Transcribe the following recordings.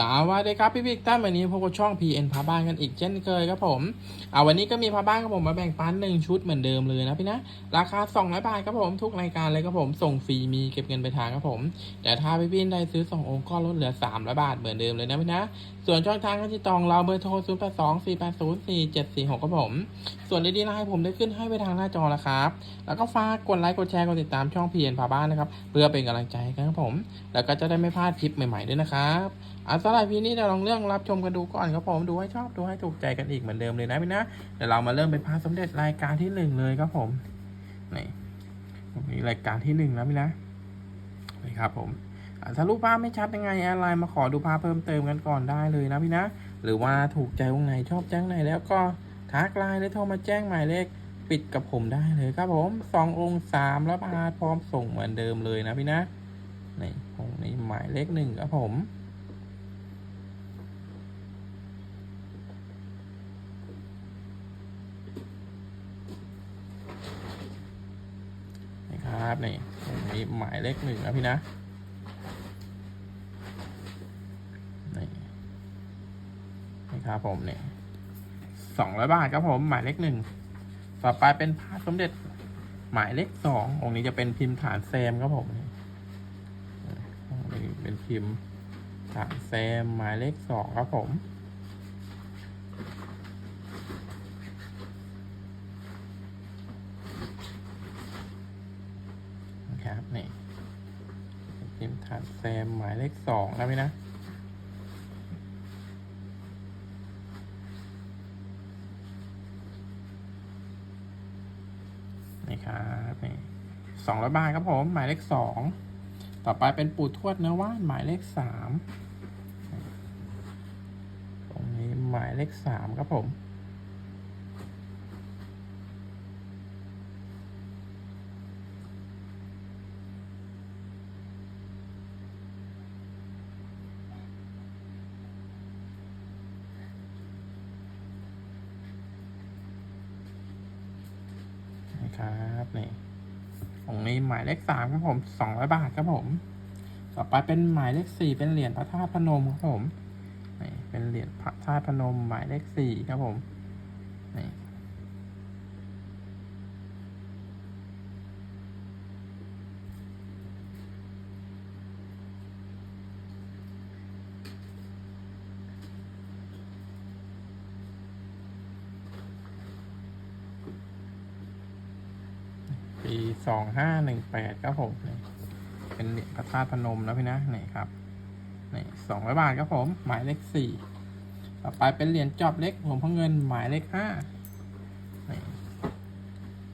สวัสดีครับพี่บิ๊กท่านวันนี้พบกับช่อง PN พาบ้านกันอีกเช่นเคยครับผมเอาวันนี้ก็มีพาบ้านครับผมมาแบ่งปันหนึ่งชุดเหมือนเดิมเลยนะพี่นะราคา 200 บาทครับผมทุกรายการเลยครับผมส่งฟรีมีเก็บเงินไปทางครับผม แต่ถ้าพี่พี่ได้ซื้อ 2 องค์ก็ลดเหลือ 300 บาทเหมือนเดิมเลยนะพี่นะ ส่วนช่องทางการติดต่อเราเบอร์โทร 0 8 2 4 8 0 4 7 4 6ครับผม ส่วนดีๆไลน์ผมได้ขึ้นให้ไปทางหน้าจอแล้วครับแล้วก็ฝากกดไลค์กดแชร์กดติดตามช่อง PN พาบ้านนะครับเพื่อเป็นกำลังใจให้กันครับผมแล้วก็จะได้ไม่พลาดคลิปใหม่ๆด้วยนะครับอะสำหรับพี่นี้เราลองเรื่องรับชมกันดูก่อนครับผมดูให้ชอบดูให้ถูกใจกันอีกเหมือนเดิมเลยนะพี่นะเดี๋ยวเรามาเริ่มเป็นพาสมเด็จรายการที่หนึ่งเลยครับผมนี่นี่รายการที่หนึ่งแล้วพี่นะนี่ครับผมอะถ้ารูปภาพไม่ชัดยังไงแอดไลน์มาขอดูภาพเพิ่มเติมกันก่อนได้เลยนะพี่นะ หรือว่าถูกใจวงไหนชอบจ้งไหนแล้วก็ทักไลน์หรือโทรมาแจ้งหมายเลขปิดกับผมได้เลยครับผมสององค์สามแล้วบาทพร้อมส่งเหมือนเดิมเลยนะพี่นะนี่ หมายเลขหนึ่งครับผมนี่ครับนี่มีหมายเลขหนึ่งนะพี่นะนี่นี่ครับผมเนี่ยสองร้อยบาทครับผม หมายเลขหนึ่งต่อไปเป็นพระสมเด็จหมายเลขสององค์นี้จะเป็นพิมพ์ฐานแซมครับผมนี่ เป็นพิมพ์ฐานแซมหมายเลขสองครับผมนะครับนี่พิมพ์ฐานแซมหมายเลขสองนะพี่นะนี่ครับนี่สองร้อยบาทครับผม หมายเลขสอง ต่อไปเป็นปู่ทวดเนื้อว่านหมายเลขสามตรงนี้หมายเลขสามครับผมนี่ครับนี่ ของนี้หมายเลขสามครับผมสองร้อยบาทครับผม ต่อไปเป็นหมายเลขสี่เป็นเหรียญพระธาตุพนมครับผมนี่เป็นเหรียญพระธาตุพนมหมายเลขสี่ครับผมนี่ ปีสองห้าหนึ่งแปดครับผมเป็นเหรียญพระธาตุพนมนะพี่นะนี่ครับนี่สองร้อยบาทครับผม หมายเลขสี่ต่อไปเป็นเหรียญจอบเล็กหลวงพ่อเงินหมายเลขห้านี่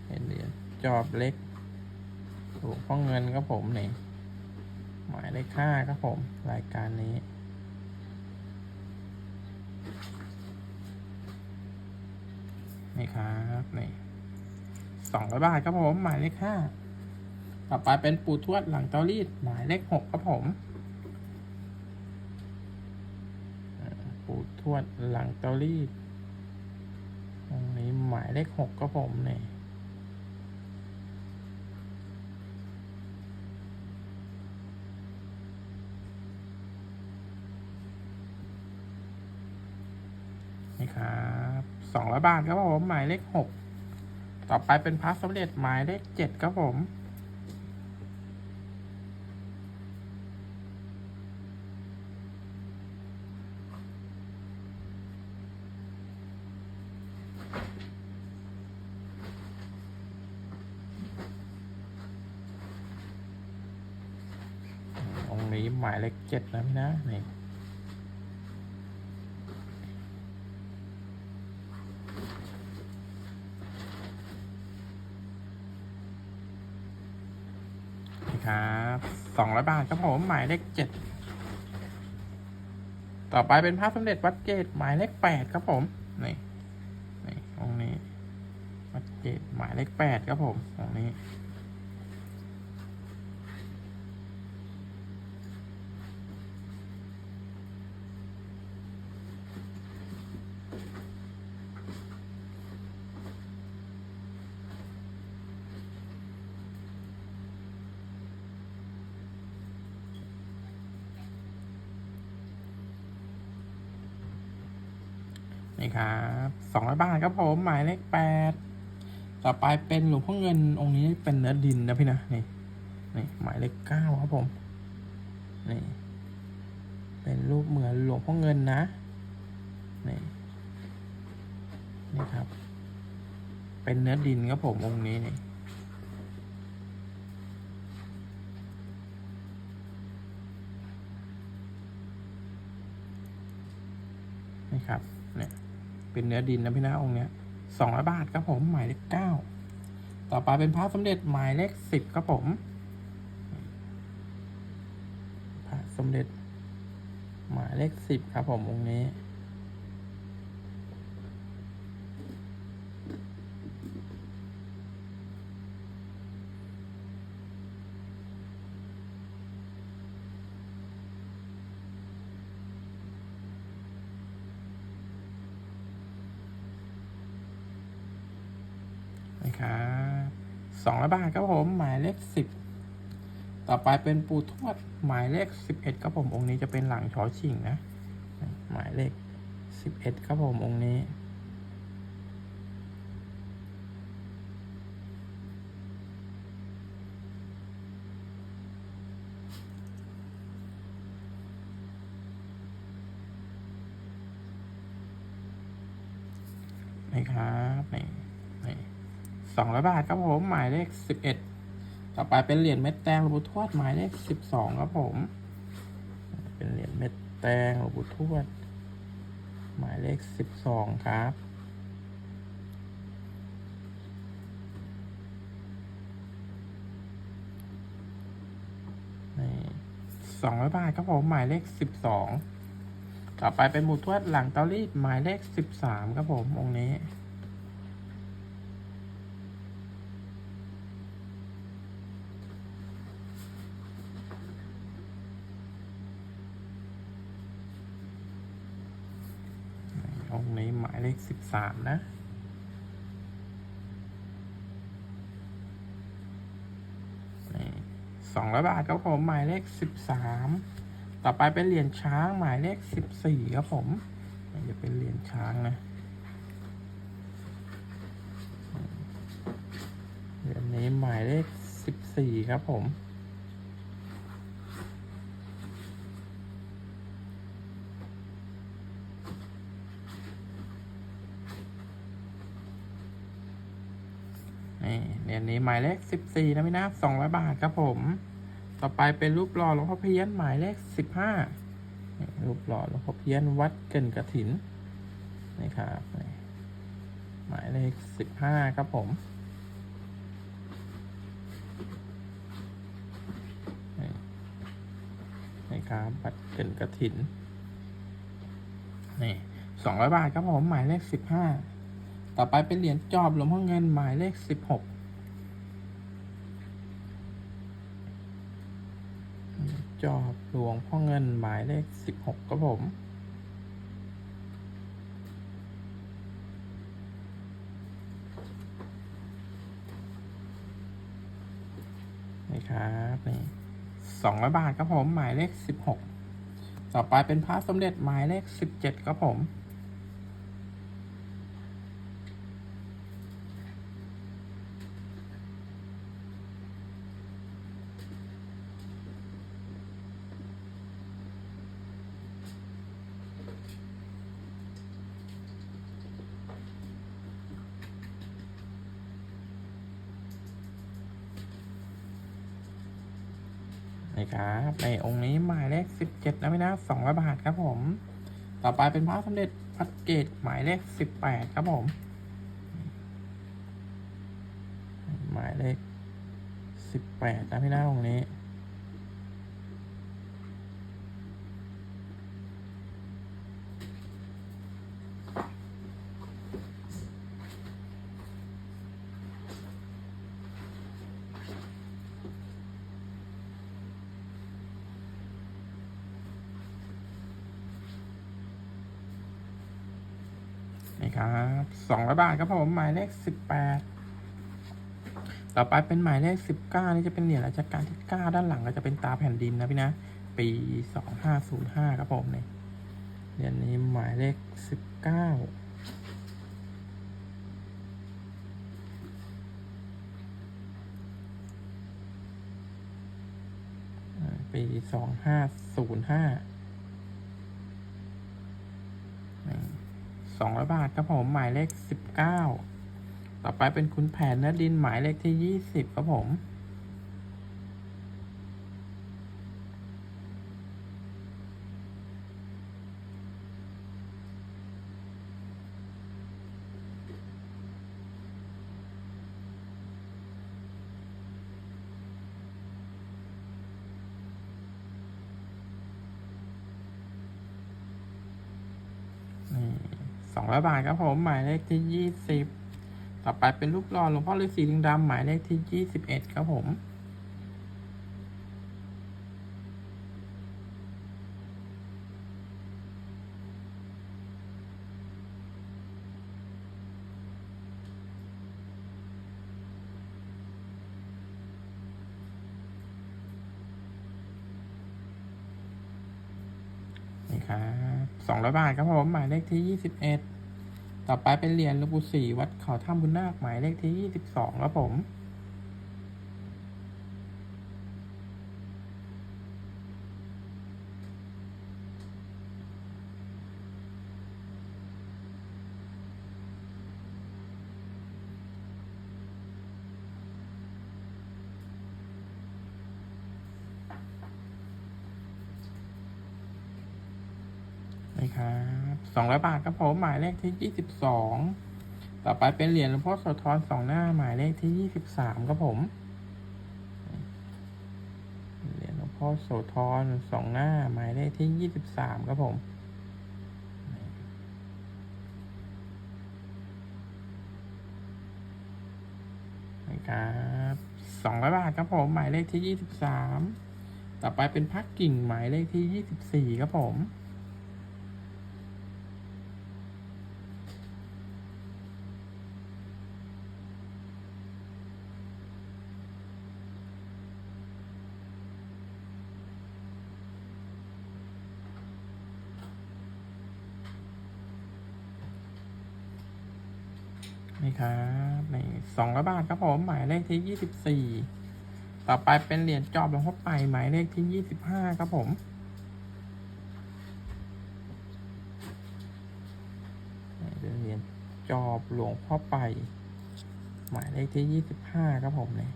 เป็นเหรียญจอบเล็กหลวงพ่อเงินครับผมนี่หมายเลขห้าครับผม รายการนี้นี่ครับนี่ สองร้อยบาทครับผม หมายเลขห้าต่อไปเป็นปูทวดหลังเตารีด หมายเลขหกครับผมปูทวดหลังเตารีดตรงนี้หมายเลขหกครับผมนี่นี่ครับสองร้อยบาทครับผมหมายเลขหก ต่อไปเป็นพระสมเด็จหมายเลขเจ็ดครับผมองนี้หมายเลขเจ็ดนะพี่นะนี่ ครับสองร้อยบาทครับผมหมายเลขเจ็ดต่อไปเป็นพระสมเด็จวัดเกตหมายเลขแปดครับผมนี่นี่องนี้วัดเกตหมายเลขแปดครับผมองนี้ นี่ครับสองร้อยบาทครับผมหมายเลขแปดต่อไปเป็นหลวงพ่อเงินองค์นี้เป็นเนื้อดินนะพี่นะนี่นี่หมายเลขเก้าครับผมนี่เป็นรูปเหมือนหลวงพ่อเงินนะนี่นี่ครับ เป็นเนื้อดินครับผมองค์นี้นี่นี่ครับเนี่ย เป็นเนื้อดินนะพี่นะองค์เนี้ยสองร้อยบาทครับผมหมายเลขเก้าต่อไปเป็นพระสมเด็จหมายเลขสิบครับผมพระสมเด็จหมายเลขสิบครับผมองค์นี้ นะครับสองร้อยบาทครับผม หมาย เลขสิบต่อไปเป็นปูทวดหมายเลขสิบเอ็ดครับผมองค์นี้จะเป็นหลังชอชิงนะหมายเลขสิบเอ็ดครับผมองค์นี้นี่ครับนี่นี่สองร้อยบาทครับผม หมายเลขสิบเอ็ด ต่อไปเป็นเหรียญเม็ดแตงหลวงปู่ทวดหมายเลขสิบสองครับผม เป็นเหรียญเม็ดแตงหลวงปู่ทวด หมายเลขสิบสองครับสองร้อยบาทครับผมหมายเลขสิบสองต่อไปเป็นหมูทวดหลังเตารีดหมายเลขสิบสามครับผมองค์นี้ งค์นี้หมายเลขสิบสามนะสองร้อยบาทครับผมหมายเลขสิบสามต่อไปเป็นเหรียญช้างหมายเลขสิบสี่ครับผมจะเป็นเหรียญช้างนะเหรียญนี้หมายเลขสิบสี่ครับผม นี่เหรียญนี้หมายเลขสิบสี่นะพี่นะสองร้อยบาทครับผม ต่อไปเป็นรูปหล่อหลวงพ่อเพี้ยนหมายเลขสิบห้ารูปหล่อหลวงพ่อเพี้ยนวัดเกินกระถินนี่ครับหมายเลขสิบห้าครับผมนี่ครับวัดเกินกระถินนี่สองร้อยบาทครับผมหมายเลขสิบห้า ต่อไปเป็นเหรียญจอบหลวงพ่อเงินหมายเลขสิบหกจอบหลวงพ่อเงินหมายเลขสิบหกครับผมนี่ครับนี่สองร้อยบาทครับผมหมายเลขสิบหกต่อไปเป็นพระสมเด็จหมายเลขสิบเจ็ดครับผม นี่ครับในองค์นี้หมายเลขสิบเจ็ดนะพี่นะสองร้อยบาทครับผม ต่อไปเป็นพระสมเด็จพัดเกตหมายเลขสิบแปดครับผม หมายเลขสิบแปดนะพี่นะองค์นี้ ครับสองร้อยบาทครับผมหมายเลขสิบแปดต่อไปเป็นหมายเลขสิบเก้านี่จะเป็นเหรียญราชการที่เก้าด้านหลังก็จะเป็นตาแผ่นดินนะพี่นะ ปีสองห้าศูนย์ห้าครับผมเนี่ยเหรียญนี้หมายเลขสิบเก้าปีสองห้าศูนย์ห้า สองร้อยบาทครับผม หมายเลขสิบเก้าต่อไปเป็นคุณแผนนดินหมายเลขที่ยี่สิบครับผม ร้อยบาทครับผม หมายเลขที่ยี่สิบต่อไปเป็นรูปหล่อหลวงพ่อฤาษีลิงดำหมายเลขที่ยี่สิบเอ็ดครับผมนี่ครับสองร้อยบาทครับผม หมายเลขที่ยี่สิบเอ็ด ต่อไปเป็นเหรียญหลวงปู่ศรีวัดเขาถ้ำบุญนาคหมายเลขที่ยี่สิบสองครับผม 200 บาทครับผมหมายเลขที่ 22 ต่อไปเป็นเหรียญหลวงพ่อโสธรสองหน้าหมายเลขที่ 23 ครับผม เหรียญหลวงพ่อโสธรสองหน้าหมายเลขที่ 23 ครับผมครับสองร้อยบาทครับผม หมายเลขที่ยี่สิบสามต่อไปเป็นพักกิ่งหมายเลขที่ยี่สิบสี่ครับผม นี่ครับนี่สองร้อยบาทครับผม หมายเลขที่ยี่สิบสี่ต่อไปเป็นเหรียญจอบหลวงพ่อไปหมายเลขที่ยี่สิบห้าครับผมเป็นเหรียญจอบหลวงพ่อไป หมายเลขที่ยี่สิบห้าครับผมเนี่ย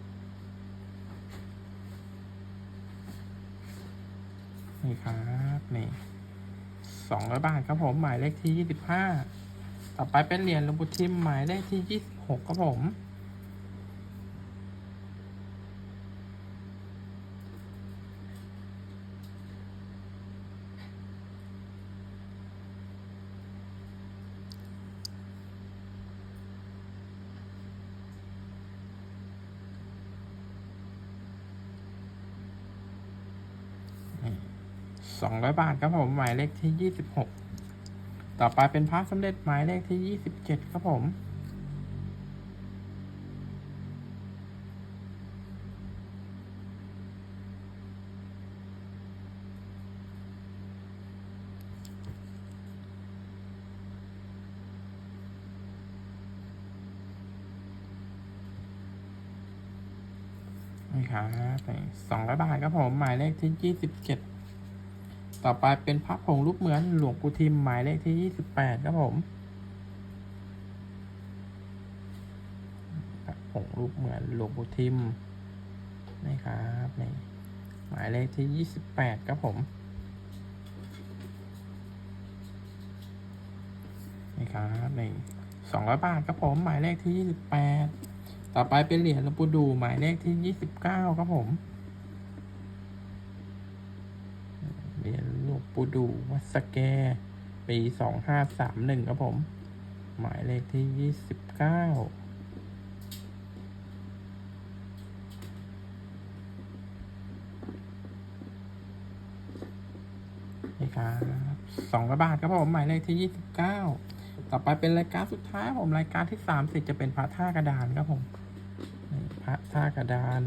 นี่ครับนี่สองร้อยบาทครับผม หมายเลขที่ยี่สิบห้า ต่อไปเป็นเหรียญลวงปู่ทิมหมายเลขที่ยี่สิบหกครับผมสองร้อยบาทครับผมหมายเลขที่ยี่สิบหก ต่อไปเป็นพระสมเด็จหมายเลขที่ยี่สิบเจ็ดครับผม นี่ครับสองร้อยบาทครับผม หมายเลขที่ยี่สิบเจ็ด ต่อไปเป็นพระผงรูปเหมือนหลวงปู่ทิมหมายเลขที่ยี่สิบแปดครับผมพระผงรูปเหมือนหลวงปู่ทิมนี่ครับนี่หมายเลขที่ยี่สิบแปดครับผมนี่ครับนี่สองร้อยบาทครับผม หมายเลขที่ยี่สิบแปดต่อไปเป็นเหรียญหลวงปู่ดูหมายเลขที่ยี่สิบเก้าครับผม เหรียญหลวง ปูดูวัสแก ปีสองห้าสามหนึ่งครับผม หมายเลขที่ยี่สิบเก้านี่ครับสองร้อยบาทครับผม หมายเลขที่ยี่สิบเก้าต่อไปเป็นรายการสุดท้ายผมรายการที่สามสิบจะเป็นพระท่ากระดานครับผมพระท่ากระดาน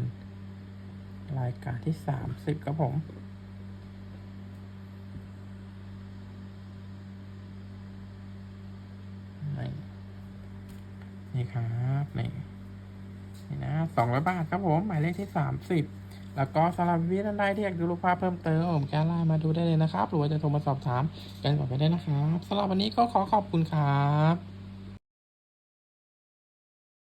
รายการที่สามสิบครับผม นี่ นี่ครับนี่นี่นะสองร้อยบาทครับผม หมายเลขที่สามสิบแล้วก็สำหรับพี่ๆท่านใดที่อยากดูรูปภาพเพิ่มเติมผมแกไลน์มาดูได้เลยนะครับ หรือว่าจะโทรมาสอบถามกันก่อนไปได้นะครับสำหรับวันนี้ก็ขอขอบคุณครับ